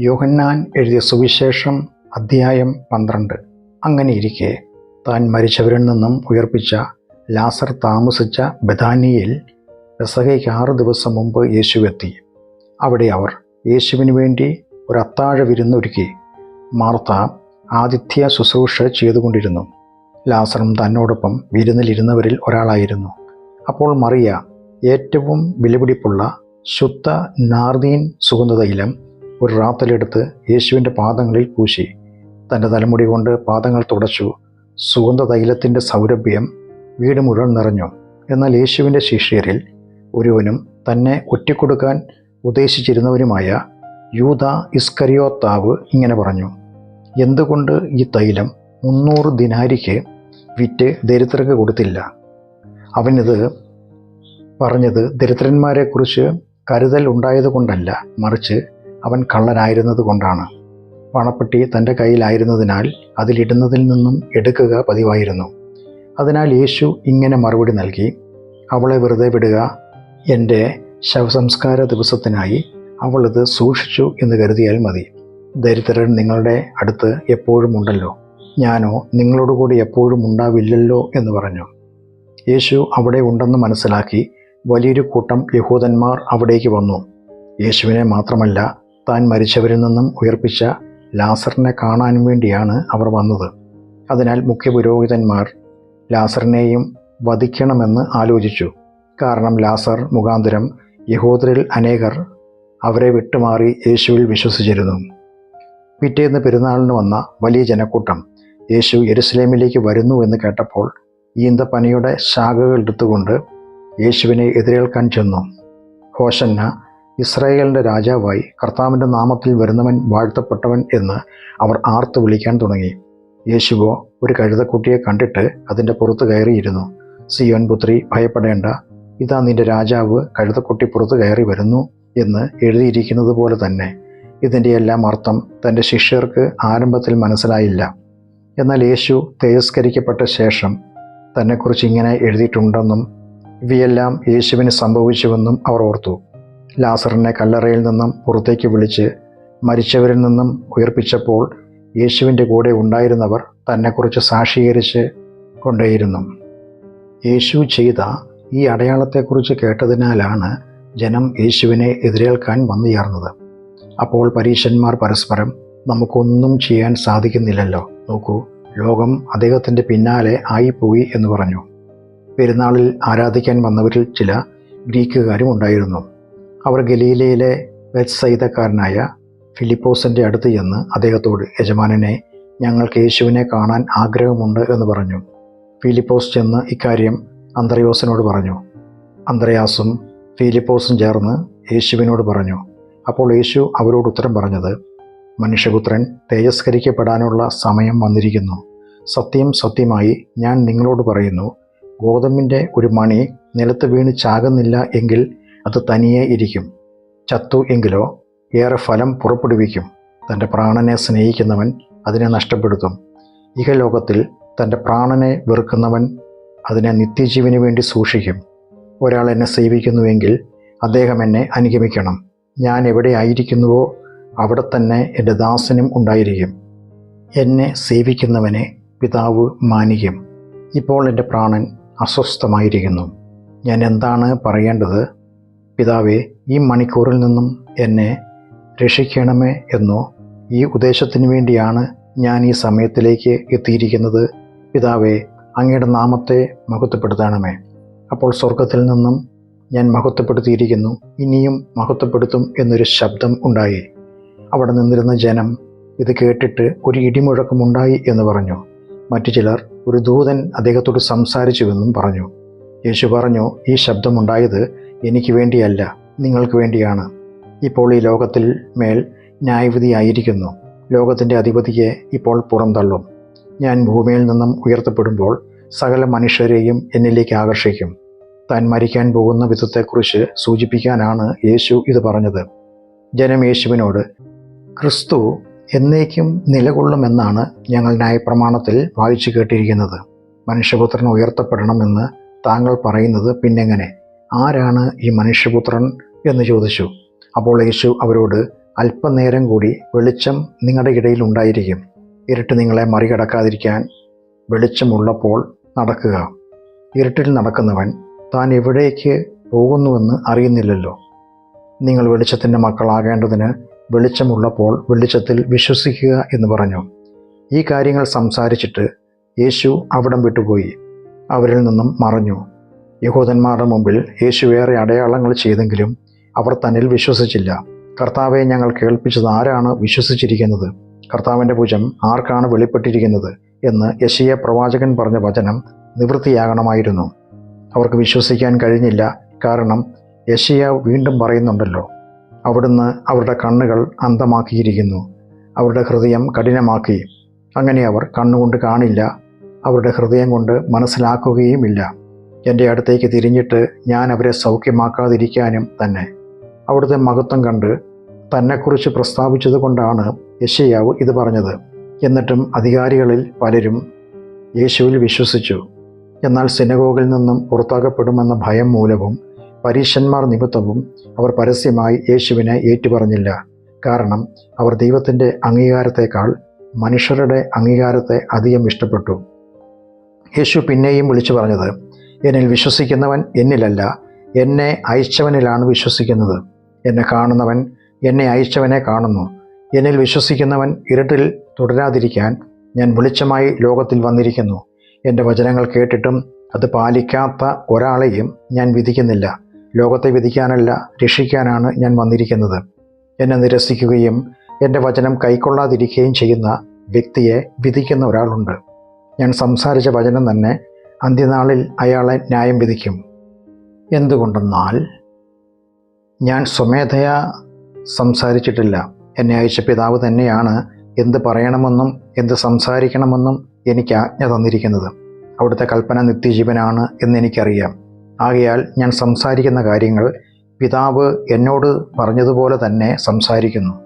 യോഹന്നാൻ എഴുതിയ സുവിശേഷം അധ്യായം പന്ത്രണ്ട്. അങ്ങനെയിരിക്കെ താൻ മരിച്ചവരിൽ നിന്നും ഉയർപ്പിച്ച ലാസർ താമസിച്ച ബഥാനിയിൽ പെസഹയ്ക്ക് ആറ് ദിവസം മുമ്പ് യേശു എത്തി അവിടെ അവർ യേശുവിന് വേണ്ടി ഒരു അത്താഴ വിരുന്നൊരുക്കി മാർത്ത ആതിഥ്യ ശുശ്രൂഷ ചെയ്തുകൊണ്ടിരുന്നു. ലാസറും തന്നോടൊപ്പം വിരുന്നിലിരുന്നവരിൽ ഒരാളായിരുന്നു. അപ്പോൾ മറിയ ഏറ്റവും വിലപിടിപ്പുള്ള ശുദ്ധ നാർദീൻ സുഗന്ധതൈലം ഒരു റാത്തലെടുത്ത് യേശുവിന്റെ പാദങ്ങളിൽ പൂശി. തന്റെ തലമുടി കൊണ്ട് പാദങ്ങൾ തുടച്ചു. സുഗന്ധ തൈലത്തിന്റെ സൗരഭ്യം വീട് മുഴുവൻ നിറഞ്ഞു. എന്നാൽ യേശുവിന്റെ ശിഷ്യരിൽ ഒരുവനും തന്നെ ഒറ്റിക്കൊടുക്കാൻ ഉദ്ദേശിച്ചിരുന്നവനുമായ യൂത ഇസ്കരിയോത്താവ് ഇങ്ങനെ പറഞ്ഞു എന്തുകൊണ്ട് ഈ തൈലം മുന്നൂറ് ദിനാരിക്ക് വിറ്റ് ദരിദ്രർക്ക് കൊടുത്തില്ല? അവനിത് പറഞ്ഞത് ദരിദ്രന്മാരെക്കുറിച്ച് കരുതൽ ഉണ്ടായതുകൊണ്ടല്ല മറിച്ച് അവൻ കള്ളനായിരുന്നത് കൊണ്ടാണ്. പണപ്പെട്ടി തന്റെ കയ്യിലായിരുന്നതിനാൽ അതിലിടുന്നതിൽ നിന്നും എടുക്കുക പതിവായിരുന്നു. അതിനാൽ യേശു ഇങ്ങനെ മറുപടി നൽകി അവളെ വെറുതെ വിടുക. എന്റെ ശവസംസ്കാര ദിവസത്തിനായി അവളിത് സൂക്ഷിച്ചു എന്ന് കരുതിയാൽ മതി. ദരിദ്രൻ നിങ്ങളുടെ അടുത്ത് എപ്പോഴും ഉണ്ടല്ലോ. ഞാനോ നിങ്ങളോടുകൂടി എപ്പോഴും ഉണ്ടാവില്ലല്ലോ എന്ന് പറഞ്ഞു. യേശു അവിടെ ഉണ്ടെന്ന് മനസ്സിലാക്കി വലിയൊരു കൂട്ടം യഹൂദന്മാർ അവിടേക്ക് വന്നു. യേശുവിനെ മാത്രമല്ല താൻ മരിച്ചവരിൽ നിന്നും ഉയർപ്പിച്ച ലാസറിനെ കാണാൻ വേണ്ടിയാണ് അവർ വന്നത്. അതിനാൽ മുഖ്യ പുരോഹിതന്മാർ ലാസറിനെയും വധിക്കണമെന്ന് ആലോചിച്ചു. കാരണം ലാസർ മുഖാന്തരം യഹൂദരിൽ അനേകർ അവരെ വിട്ടുമാറി യേശുവിൽ വിശ്വസിച്ചിരുന്നു. പിറ്റേന്ന് പെരുന്നാളിന് വന്ന വലിയ ജനക്കൂട്ടം യേശു യെരുസലേമിലേക്ക് വരുന്നു എന്ന് കേട്ടപ്പോൾ ഈന്തപ്പനയുടെ ശാഖകൾ എടുത്തുകൊണ്ട് യേശുവിനെ എതിരേൽക്കാൻ ചെന്നു. ഹോഷന്ന ഇസ്രായേലിന്റെ രാജാവായി കർത്താവിന്റെ നാമത്തിൽ വരുന്നവൻ വാഴ്ത്തപ്പെട്ടവൻ എന്ന് അവർ ആർത്ത് വിളിക്കാൻ തുടങ്ങി. യേശുവോ ഒരു കഴുതക്കുട്ടിയെ കണ്ടിട്ട് അതിന്റെ പുറത്ത് കയറിയിരുന്നു. സിയോൻ പുത്രി ഭയപ്പെടേണ്ട. ഇതാ നിന്റെ രാജാവ് കഴുതക്കുട്ടി പുറത്ത് കയറി വരുന്നു എന്ന് എഴുതിയിരിക്കുന്നത് പോലെ തന്നെ. ഇതിന്റെ എല്ലാം അർത്ഥം തന്റെ ശിഷ്യർക്ക് ആരംഭത്തിൽ മനസ്സിലായില്ല. എന്നാൽ യേശു തേജസ്കരിക്കപ്പെട്ട ശേഷം തന്നെക്കുറിച്ച് ഇങ്ങനെ എഴുതിയിട്ടുണ്ടെന്നും ഇവയെല്ലാം യേശുവിന് സംഭവിച്ചുവെന്നും അവർ ഓർത്തു. ലാസറിനെ കല്ലറയിൽ നിന്നും പുറത്തേക്ക് വിളിച്ച് മരിച്ചവരിൽ നിന്നും ഉയർപ്പിച്ചപ്പോൾ യേശുവിന്റെ കൂടെ ഉണ്ടായിരുന്നവർ തന്നെക്കുറിച്ച് സാക്ഷീകരിച്ച് കൊണ്ടേയിരുന്നു. യേശു ചെയ്ത ഈ അടയാളത്തെക്കുറിച്ച് കേട്ടതിനാലാണ് ജനം യേശുവിനെ എതിരേൽക്കാൻ വന്നു ചേർന്നത് അപ്പോൾ പരീശന്മാർ പരസ്പരം നമുക്കൊന്നും ചെയ്യാൻ സാധിക്കുന്നില്ലല്ലോ. നോക്കൂ ലോകം അദ്ദേഹത്തിന്റെ പിന്നാലെ ആയിപ്പോയി എന്ന് പറഞ്ഞു. പെരുന്നാളിൽ ആരാധിക്കാൻ വന്നവരിൽ ചില ഗ്രീക്കുകാരും ഉണ്ടായിരുന്നു. അവർ ഗലീലയിലെ വെത്സൈതക്കാരനായ ഫിലിപ്പോസിന്റെ അടുത്ത് ചെന്ന് അദ്ദേഹത്തോട് യജമാനനെ ഞങ്ങൾക്ക് യേശുവിനെ കാണാൻ ആഗ്രഹമുണ്ട് എന്ന് പറഞ്ഞു ഫിലിപ്പോസ് ചെന്ന് ഇക്കാര്യം അന്ത്രയോസിനോട് പറഞ്ഞു. അന്ത്രയാസും ഫിലിപ്പോസും ചേർന്ന് യേശുവിനോട് പറഞ്ഞു. അപ്പോൾ യേശു അവരോട് ഉത്തരം പറഞ്ഞത് മനുഷ്യപുത്രൻ തേജസ്കരിക്കപ്പെടാനുള്ള സമയം വന്നിരിക്കുന്നു. സത്യം സത്യമായി ഞാൻ നിങ്ങളോട് പറയുന്നു. ഗോതമ്പിന്റെ ഒരു മണി നിലത്ത് വീണ് ചാകുന്നില്ല എങ്കിൽ അത് തനിയെ ഇരിക്കും. ചത്തു എങ്കിലോ ഏറെ ഫലം പുറപ്പെടുവിക്കും. തന്റെ പ്രാണനെ സ്നേഹിക്കുന്നവൻ അതിനെ നഷ്ടപ്പെടുത്തും. ഇഹലോകത്തിൽ തന്റെ പ്രാണനെ വെറുക്കുന്നവൻ അതിനെ നിത്യജീവന് വേണ്ടി സൂക്ഷിക്കും. ഒരാൾ എന്നെ സേവിക്കുന്നുവെങ്കിൽ അദ്ദേഹം എന്നെ അനുഗമിക്കണം. ഞാൻ എവിടെ ആയിരിക്കുന്നുവോ അവിടെ തന്നെ എന്റെ ദാസനും ഉണ്ടായിരിക്കും. എന്നെ സേവിക്കുന്നവനെ പിതാവ് മാനിക്കും. ഇപ്പോൾ എന്റെ പ്രാണൻ അസ്വസ്ഥമായിരിക്കുന്നു. ഞാൻ എന്താണ് പറയേണ്ടത്? പിതാവേ ഈ മണിക്കൂറിൽ നിന്നും എന്നെ രക്ഷിക്കണമേ എന്നോ ഈ ഉദ്ദേശത്തിന് വേണ്ടിയാണ് ഞാൻ ഈ സമയത്തിലേക്ക് എത്തിയിരിക്കുന്നത്. പിതാവേ അങ്ങയുടെ നാമത്തെ മഹത്വപ്പെടുത്തണമേ. അപ്പോൾ സ്വർഗത്തിൽ നിന്നും ഞാൻ മഹത്വപ്പെടുത്തിയിരിക്കുന്നു. ഇനിയും മഹത്വപ്പെടുത്തും എന്നൊരു ശബ്ദം ഉണ്ടായി. അവിടെ നിന്നിരുന്ന ജനം ഇത് കേട്ടിട്ട് ഒരു ഇടിമുഴക്കമുണ്ടായി എന്ന് പറഞ്ഞു. മറ്റു ചിലർ ഒരു ദൂതൻ അദ്ദേഹത്തോട് സംസാരിച്ചുവെന്നും പറഞ്ഞു. യേശു പറഞ്ഞു ഈ ശബ്ദമുണ്ടായത് എനിക്ക് വേണ്ടിയല്ല നിങ്ങൾക്ക് വേണ്ടിയാണ്. ഇപ്പോൾ ഈ ലോകത്തിൽ മേൽ ന്യായവിധിയായിരിക്കുന്നു. ലോകത്തിന്റെ അധിപതിയെ ഇപ്പോൾ പുറന്തള്ളും ഞാൻ ഭൂമിയിൽ നിന്നും ഉയർത്തപ്പെടുമ്പോൾ സകല മനുഷ്യരെയും എന്നിലേക്ക് ആകർഷിക്കും. താൻ മരിക്കാൻ പോകുന്ന വിധത്തെക്കുറിച്ച് സൂചിപ്പിക്കാനാണ് യേശു ഇത് പറഞ്ഞത്. ജനം യേശുവിനോട് ക്രിസ്തു എന്നേക്കും നിലകൊള്ളുമെന്നാണ് ഞങ്ങൾ ന്യായപ്രമാണത്തിൽ വായിച്ചു കേട്ടിരിക്കുന്നത്. മനുഷ്യപുത്രൻ ഉയർത്തപ്പെടണമെന്ന് താങ്കൾ പറയുന്നത് പിന്നെങ്ങനെ? ആരാണ് ഈ മനുഷ്യപുത്രൻ എന്ന് ചോദിച്ചു. അപ്പോൾ യേശു അവരോട് അല്പനേരം കൂടി വെളിച്ചം നിങ്ങളുടെ ഇടയിൽ ഉണ്ടായിരിക്കും. ഇരുട്ട് നിങ്ങളെ മറികടക്കാതിരിക്കാൻ വെളിച്ചമുള്ളപ്പോൾ നടക്കുക. ഇരുട്ടിൽ നടക്കുന്നവൻ താൻ എവിടേക്ക് പോകുന്നുവെന്ന് അറിയുന്നില്ലല്ലോ. നിങ്ങൾ വെളിച്ചത്തിന്റെ മക്കളാകേണ്ടതിന് വെളിച്ചമുള്ളപ്പോൾ വെളിച്ചത്തിൽ വിശ്വസിക്കുക എന്ന് പറഞ്ഞു. ഈ കാര്യങ്ങൾ സംസാരിച്ചിട്ട് യേശു അവിടം വിട്ടുപോയി. അവരിൽ നിന്നും മറഞ്ഞു. യഹൂദന്മാരുടെ മുമ്പിൽ യേശു വേറെ അടയാളങ്ങൾ ചെയ്തെങ്കിലും അവർ തന്നിൽ വിശ്വസിച്ചില്ല. കർത്താവെ ഞങ്ങൾ കേൾപ്പിച്ചത് ആരാണ് വിശ്വസിച്ചിരിക്കുന്നത്? കർത്താവിന്റെ ഭുജം ആർക്കാണ് വെളിപ്പെട്ടിരിക്കുന്നത്? എന്ന് യശിയ പ്രവാചകൻ പറഞ്ഞ വചനം നിവൃത്തിയാകണമായിരുന്നു. അവർക്ക് വിശ്വസിക്കാൻ കഴിഞ്ഞില്ല. കാരണം യശിയ വീണ്ടും പറയുന്നുണ്ടല്ലോ അവിടുന്ന് അവരുടെ കണ്ണുകൾ അന്ധമാക്കിയിരിക്കുന്നു. അവരുടെ ഹൃദയം കഠിനമാക്കി. അങ്ങനെ അവർ കണ്ണുകൊണ്ട് കാണില്ല. അവരുടെ ഹൃദയം കൊണ്ട് മനസ്സിലാക്കുകയുമില്ല. എന്റെ അടുത്തേക്ക് തിരിഞ്ഞിട്ട് ഞാൻ അവരെ സൗഖ്യമാക്കാതിരിക്കാനും തന്നെ. അവിടുത്തെ മഹത്വം കണ്ട് തന്നെക്കുറിച്ച് പ്രസ്താവിച്ചത് കൊണ്ടാണ് യശയാവ് ഇത് പറഞ്ഞത്. എന്നിട്ടും അധികാരികളിൽ പലരും യേശുവിൽ വിശ്വസിച്ചു. എന്നാൽ സിനഗോഗിൽ നിന്നും പുറത്താക്കപ്പെടുമെന്ന ഭയം മൂലവും പരീക്ഷന്മാർ നിമിത്തവും അവർ പരസ്യമായി യേശുവിനെ ഏറ്റുപറഞ്ഞില്ല. കാരണം അവർ ദൈവത്തിന്റെ അംഗീകാരത്തെക്കാൾ മനുഷ്യരുടെ അംഗീകാരത്തെ അധികം ഇഷ്ടപ്പെട്ടു. യേശു പിന്നെയും വിളിച്ചു പറഞ്ഞത് എന്നിൽ വിശ്വസിക്കുന്നവൻ എന്നിലല്ല. എന്നെ അയച്ചവനിലാണ് വിശ്വസിക്കുന്നത്. എന്നെ കാണുന്നവൻ എന്നെ അയച്ചവനെ കാണുന്നു. എന്നിൽ വിശ്വസിക്കുന്നവൻ ഇരുട്ടിൽ തുടരാതിരിക്കാൻ ഞാൻ വെളിച്ചമായി ലോകത്തിൽ വന്നിരിക്കുന്നു. എന്റെ വചനങ്ങൾ കേട്ടിട്ടും അത് പാലിക്കാത്ത ഒരാളെയും ഞാൻ വിധിക്കുന്നില്ല. ലോകത്തെ വിധിക്കാനല്ല രക്ഷിക്കാനാണ് ഞാൻ വന്നിരിക്കുന്നത്. എന്നെ നിരസിക്കുകയും എന്റെ വചനം കൈക്കൊള്ളാതിരിക്കുകയും ചെയ്യുന്ന വ്യക്തിയെ വിധിക്കുന്ന ഒരാളുണ്ട്. ഞാൻ സംസാരിച്ച വചനം തന്നെ അന്ത്യനാളിൽ അയാളെ ന്യായം വിധിക്കും. എന്തുകൊണ്ടെന്നാൽ ഞാൻ സ്വമേധയാ സംസാരിച്ചിട്ടില്ല. എന്നെ അയച്ച പിതാവ് തന്നെയാണ് എന്ത് പറയണമെന്നും എന്ത് സംസാരിക്കണമെന്നും എനിക്ക് ആജ്ഞ തന്നിരിക്കുന്നത്. അവിടുത്തെ കൽപ്പന നിത്യജീവനാണ് എന്നെനിക്കറിയാം ആകയാൽ ഞാൻ സംസാരിക്കുന്ന കാര്യങ്ങൾ പിതാവ് എന്നോട് പറഞ്ഞതുപോലെ തന്നെ സംസാരിക്കുന്നു.